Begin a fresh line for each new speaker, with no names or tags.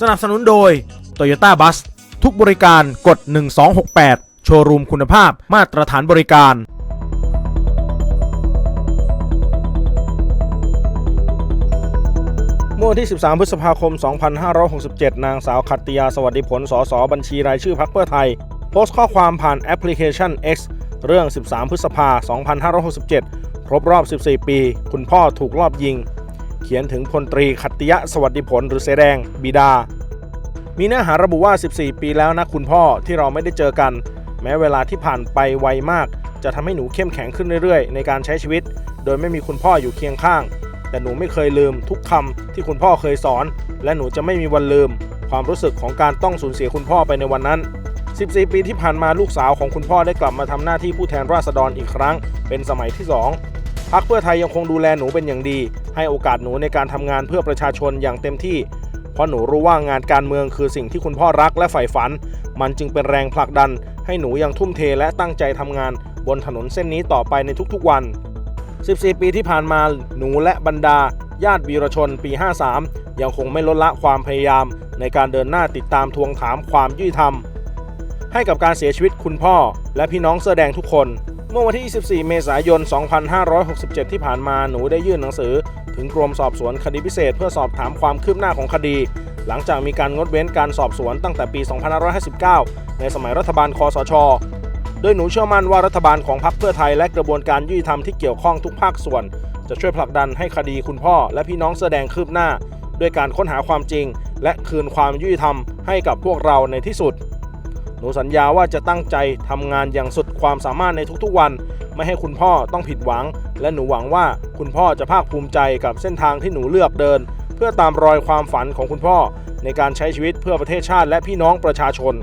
สนับสนุนโดย Toyota Bus ทุกบริการกด 1268 โชว์รูมคุณภาพมาตรฐานบริการ เมื่อวันที่ 13 พฤษภาคม 2567 นางสาวขัตติยาสวัสดิผล สส บัญชีรายชื่อพรรคเพื่อไทย โพสต์ข้อความผ่านแอปพลิเคชัน X เรื่อง 13 พฤษภา 2567 ครบรอบ 14 ปี คุณพ่อถูกลอบยิง เขียนถึงพลตรีขัตติยะสวัสดิผลหรือเสแดงบิดา มีเนื้อหาระบุว่า 14 ปีแล้วนะคุณพ่อที่เราไม่ได้เจอกัน แม้เวลาที่ผ่านไปไวมาก จะทำให้หนูเข้มแข็งขึ้นเรื่อยๆ ในการใช้ชีวิต โดยไม่มีคุณพ่ออยู่เคียงข้าง แต่หนูไม่เคยลืมทุกคำที่คุณพ่อเคยสอน และหนูจะไม่มีวันลืม ความรู้สึกของการต้องสูญเสียคุณพ่อไปในวันนั้น 14 ปีที่ผ่านมาลูกสาวของคุณพ่อได้กลับมาทำหน้าที่ผู้แทนราษฎรอีกครั้ง เป็นสมัยที่ 2พักเพื่อไทยยังคงดูแลหนูเป็นอย่างดี ให้โอกาสหนูในการทำงานเพื่อประชาชนอย่างเต็มที่ เพราะหนูรู้ว่างานการเมืองคือสิ่งที่คุณพ่อรักและใฝ่ฝัน มันจึงเป็นแรงผลักดัน ให้หนูยังทุ่มเทและตั้งใจทำงาน บนถนนเส้นนี้ต่อไปในทุกๆวัน 14 ปีที่ผ่านมาหนูและบรรดา ญาติวีรชนปี 53 ยังคงไม่ลดละความพยายาม ในการเดินหน้าติดตามทวงถามความยุติธรรม ให้กับการเสียชีวิตคุณพ่อ และพี่น้องเสื้อแดงทุกคน มื่อวันที่ 24 เมษายน 2567 ที่ผ่านมาหนูได้ยื่นหนังสือ ถึงกรมสอบสวนคดีพิเศษ เพื่อสอบถามความคืบหน้าของคดี หลังจากมีการงดเว้นการสอบสวนตั้งแต่ปี 2559 ในสมัยรัฐบาลคอสช โดยหนูเชื่อมั่นว่ารัฐบาลของพรรคเพื่อไทยและกระบวนการยุติธรรมที่เกี่ยวข้องทุกภาคส่วน จะช่วยผลักดันให้คดีคุณพ่อ และพี่น้องเสื้อแดงคืบหน้า ด้วยการค้นหาความจริง และคืนความยุติธรรมให้กับพวกเราในที่สุด หนูสัญญาว่าจะตั้งใจทำงานอย่างสุดความสามารถในทุกๆวัน ไม่ให้คุณพ่อต้องผิดหวัง และหนูหวังว่าคุณพ่อจะภาคภูมิใจกับเส้นทางที่หนูเลือกเดิน เพื่อตามรอยความฝันของคุณพ่อ ในการใช้ชีวิตเพื่อประเทศชาติและพี่น้องประชาชน